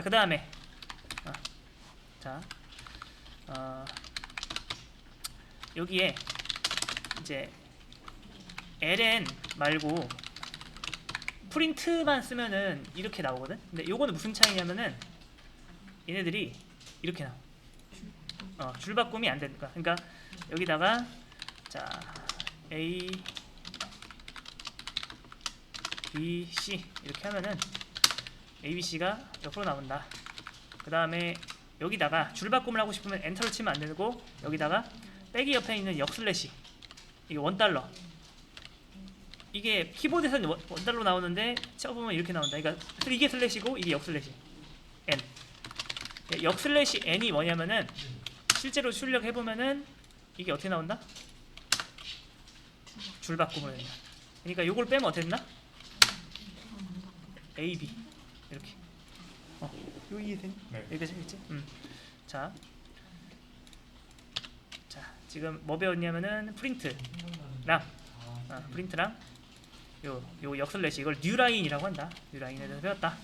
자, 그 다음에 어, 자, 어, 여기에 이제 ln 말고 프린트만 쓰면은 이렇게 나오거든. 근데 요거는 무슨 차이냐면은 얘네들이 이렇게 나와. 어, 줄 바꿈이 안 되니까. 그러니까 여기다가 자 A B C 이렇게 하면은 A B C가 옆으로 나온다. 그 다음에 여기다가 줄바꿈을 하고 싶으면 엔터를 치면 안 되고 여기다가 빼기 옆에 있는 역슬래시 이게 원 달러 이게 키보드에서는 원, 원 달러 나오는데 쳐보면 이렇게 나온다. 그러니까 이게 슬래시고 이게 역슬래시 n 예, 역슬래시 n이 뭐냐면은 실제로 출력해 보면은 이게 어떻게 나온다? 줄바꿈을 된다. 그러니까 요걸 빼면 어떻게 된다? A, B 이렇게. 어, 요 이해되니? 네. 여기까지 했지? 음. 자, 자 지금 뭐 배웠냐면은 프린트랑 아, 프린트랑 요 요 역슬래시 이걸 뉴라인이라고 한다. 뉴라인에 대해서 배웠다.